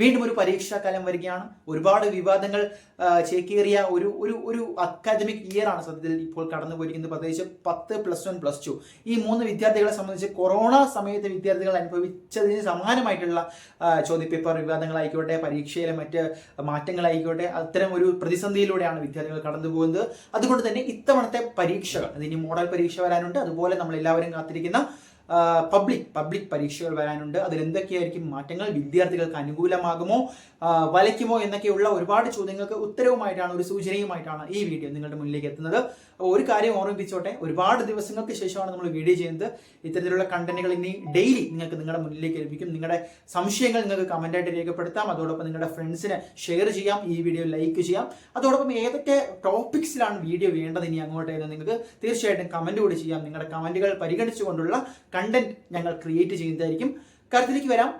വീണ്ടും ഒരു പരീക്ഷാകാലം വരികയാണ്. ഒരുപാട് വിവാദങ്ങൾ ചേക്കേറിയ ഒരു ഒരു ഒരു അക്കാദമിക് ഇയർ ആണ് സത്യത്തിൽ ഇപ്പോൾ കടന്നു പോയിരിക്കുന്നത്. പ്രത്യേകിച്ച് പത്ത് പ്ലസ് വൺ പ്ലസ് ടു ഈ മൂന്ന് വിദ്യാർത്ഥികളെ സംബന്ധിച്ച് കൊറോണ സമയത്ത് വിദ്യാർത്ഥികൾ അനുഭവിച്ചതിന് സമാനമായിട്ടുള്ള ചോദ്യപേപ്പർ വിവാദങ്ങളായിക്കോട്ടെ പരീക്ഷയിലെ മറ്റ് മാറ്റങ്ങളായിക്കോട്ടെ അത്തരം ഒരു പ്രതിസന്ധിയിലൂടെയാണ് വിദ്യാർത്ഥികൾ കടന്നു പോകുന്നത്. അതുകൊണ്ട് തന്നെ ഇത്തവണത്തെ പരീക്ഷകൾ അതിന് മോഡൽ പരീക്ഷ വരാനുണ്ട്. അതുപോലെ നമ്മൾ എല്ലാവരും കാത്തിരിക്കുന്ന പബ്ലിക് പബ്ലിക് പരീക്ഷകൾ വരാനുണ്ട്. അതിൽ എന്തൊക്കെയായിരിക്കും മാറ്റങ്ങൾ? വിദ്യാർത്ഥികൾക്ക് അനുകൂലമാകുമോ? വലയ്ക്കുമോ എന്നൊക്കെയുള്ള ഒരുപാട് ചോദ്യങ്ങൾക്ക് ഉത്തരവുമായിട്ടാണ് ഒരു സൂചനയുമായിട്ടാണ് ഈ വീഡിയോ നിങ്ങളുടെ മുന്നിലേക്ക് എത്തുന്നത്. ഒരു കാര്യം ഓർമ്മിപ്പിച്ചോട്ടെ. ഒരുപാട് ദിവസങ്ങൾക്ക് ശേഷമാണ് നമ്മൾ വീഡിയോ ചെയ്യുന്നത്. ഇത്തരത്തിലുള്ള കണ്ടന്റുകൾ ഇനി ഡെയിലി നിങ്ങൾക്ക് നിങ്ങളുടെ മുന്നിലേക്ക് ലഭിക്കും. നിങ്ങളുടെ സംശയങ്ങൾ നിങ്ങൾക്ക് കമന്റായിട്ട് രേഖപ്പെടുത്താം. അതോടൊപ്പം നിങ്ങളുടെ ഫ്രണ്ട്സിന് ഷെയർ ചെയ്യാം. ഈ വീഡിയോ ലൈക്ക് ചെയ്യാം. അതോടൊപ്പം ഏതൊക്കെ ടോപ്പിക്സിലാണ് വീഡിയോ വേണ്ടത് ഇനി അങ്ങോട്ട് നിങ്ങൾക്ക് തീർച്ചയായിട്ടും കമന്റ് കൂടി ചെയ്യാം. നിങ്ങളുടെ കമന്റുകൾ പരിഗണിച്ചുകൊണ്ടുള്ള കണ്ടന്റ് ഞങ്ങൾ ക്രിയേറ്റ് ചെയ്യുന്നതായിരിക്കും. കാര്യത്തിലേക്ക് വരാം.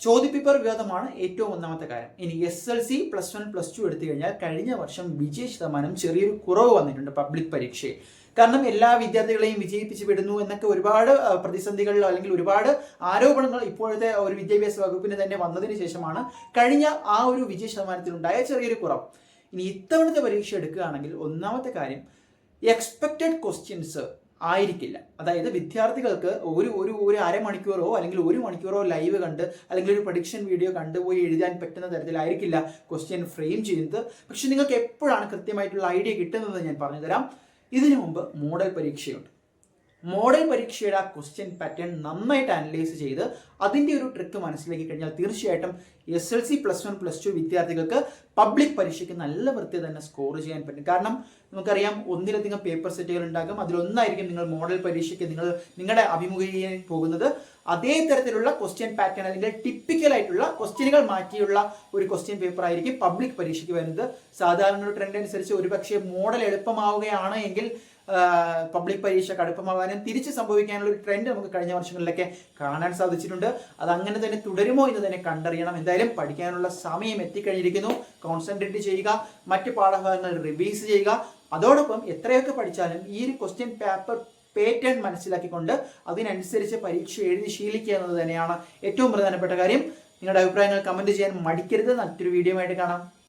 ചോദ്യപേപ്പർ വിവാദമാണ് ഏറ്റവും ഒന്നാമത്തെ കാര്യം. ഇനി S L C plus one plus two എടുത്തു കഴിഞ്ഞാൽ കഴിഞ്ഞ വർഷം വിജയ ശതമാനം ചെറിയൊരു കുറവ് വന്നിട്ടുണ്ട് പബ്ലിക് പരീക്ഷയിൽ. കാരണം എല്ലാ വിദ്യാർത്ഥികളെയും വിജയിപ്പിച്ച് വിടുന്നു എന്നൊക്കെ ഒരുപാട് പ്രതിസന്ധികൾ അല്ലെങ്കിൽ ഒരുപാട് ആരോപണങ്ങൾ ഇപ്പോഴത്തെ ഒരു വിദ്യാഭ്യാസ വകുപ്പിന് തന്നെ വന്നതിന് ശേഷമാണ് കഴിഞ്ഞ ആ ഒരു വിജയ ശതമാനത്തിലുണ്ടായ ചെറിയൊരു കുറവ്. ഇനി ഇത്തവണത്തെ പരീക്ഷ എടുക്കുകയാണെങ്കിൽ ഒന്നാമത്തെ കാര്യം എക്സ്പെക്റ്റഡ് ക്വസ്റ്റ്യൻസ് ആയിരിക്കില്ല. അതായത് വിദ്യാർത്ഥികൾക്ക് ഒരു ഒരു ഒരു അരമണിക്കൂറോ അല്ലെങ്കിൽ ഒരു മണിക്കൂറോ ലൈവ് കണ്ട് അല്ലെങ്കിൽ ഒരു പ്രഡിക്ഷൻ വീഡിയോ കണ്ടുപോയി എഴുതാൻ പറ്റുന്ന തരത്തിലായിരിക്കില്ല ക്വസ്റ്റ്യൻ ഫ്രെയിം ചെയ്യുന്നത്. പക്ഷെ നിങ്ങൾക്ക് എപ്പോഴാണ് കൃത്യമായിട്ടുള്ള ഐഡിയ കിട്ടുന്നത് ഞാൻ പറഞ്ഞുതരാം. ഇതിനു മുമ്പ് മോഡൽ പരീക്ഷയുണ്ട്. മോഡൽ പരീക്ഷയുടെ ആ ക്വസ്റ്റ്യൻ പാറ്റേൺ നന്നായിട്ട് അനലൈസ് ചെയ്ത് അതിന്റെ ഒരു ട്രിക്ക് മനസ്സിലാക്കി കഴിഞ്ഞാൽ തീർച്ചയായിട്ടും S L C plus one plus two വിദ്യാർത്ഥികൾക്ക് പബ്ലിക് പരീക്ഷയ്ക്ക് നല്ല വൃത്തി തന്നെ സ്കോർ ചെയ്യാൻ പറ്റും. കാരണം നമുക്കറിയാം ഒന്നിലധികം പേപ്പർ സെറ്റുകൾ ഉണ്ടാകും. അതിലൊന്നായിരിക്കും നിങ്ങൾ മോഡൽ പരീക്ഷയ്ക്ക് നിങ്ങൾ നിങ്ങളുടെ അഭിമുഖീകരിക്കാൻ പോകുന്നത്. അതേ തരത്തിലുള്ള ക്വസ്റ്റ്യൻ പാറ്റേൺ അല്ലെങ്കിൽ ടിപ്പിക്കൽ ആയിട്ടുള്ള ക്വസ്റ്റ്യനുകൾ മാറ്റിയുള്ള ഒരു ക്വസ്റ്റ്യൻ പേപ്പർ ആയിരിക്കും പബ്ലിക് പരീക്ഷയ്ക്ക് വരുന്നത്. സാധാരണ ട്രെൻഡ് അനുസരിച്ച് ഒരുപക്ഷെ മോഡൽ എളുപ്പമാവുകയാണ് എങ്കിൽ പബ്ലിക് പരീക്ഷ കടുപ്പമാകാനും തിരിച്ച് സംഭവിക്കാനുള്ള ഒരു ട്രെൻഡ് നമുക്ക് കഴിഞ്ഞ വർഷങ്ങളിലൊക്കെ കാണാൻ സാധിച്ചിട്ടുണ്ട്. അത് അങ്ങനെ തന്നെ തുടരുമോ എന്ന് തന്നെ കണ്ടറിയണം. എന്തായാലും പഠിക്കാനുള്ള സമയം എത്തിക്കഴിഞ്ഞിരിക്കുന്നു. കോൺസെൻട്രേറ്റ് ചെയ്യുക മറ്റ് പാഠഭാഗങ്ങൾ റിവൈസ് ചെയ്യുക. അതോടൊപ്പം എത്രയൊക്കെ പഠിച്ചാലും ഈ ഒരു ക്വസ്റ്റ്യൻ പേപ്പർ പേറ്റേൺ മനസ്സിലാക്കിക്കൊണ്ട് അതിനനുസരിച്ച് പരീക്ഷ എഴുതി ശീലിക്കുക എന്നത് തന്നെയാണ് ഏറ്റവും പ്രധാനപ്പെട്ട കാര്യം. നിങ്ങളുടെ അഭിപ്രായങ്ങൾ കമന്റ് ചെയ്യാൻ മടിക്കരുത്. മറ്റൊരു വീഡിയോ ആയിട്ട് കാണാം.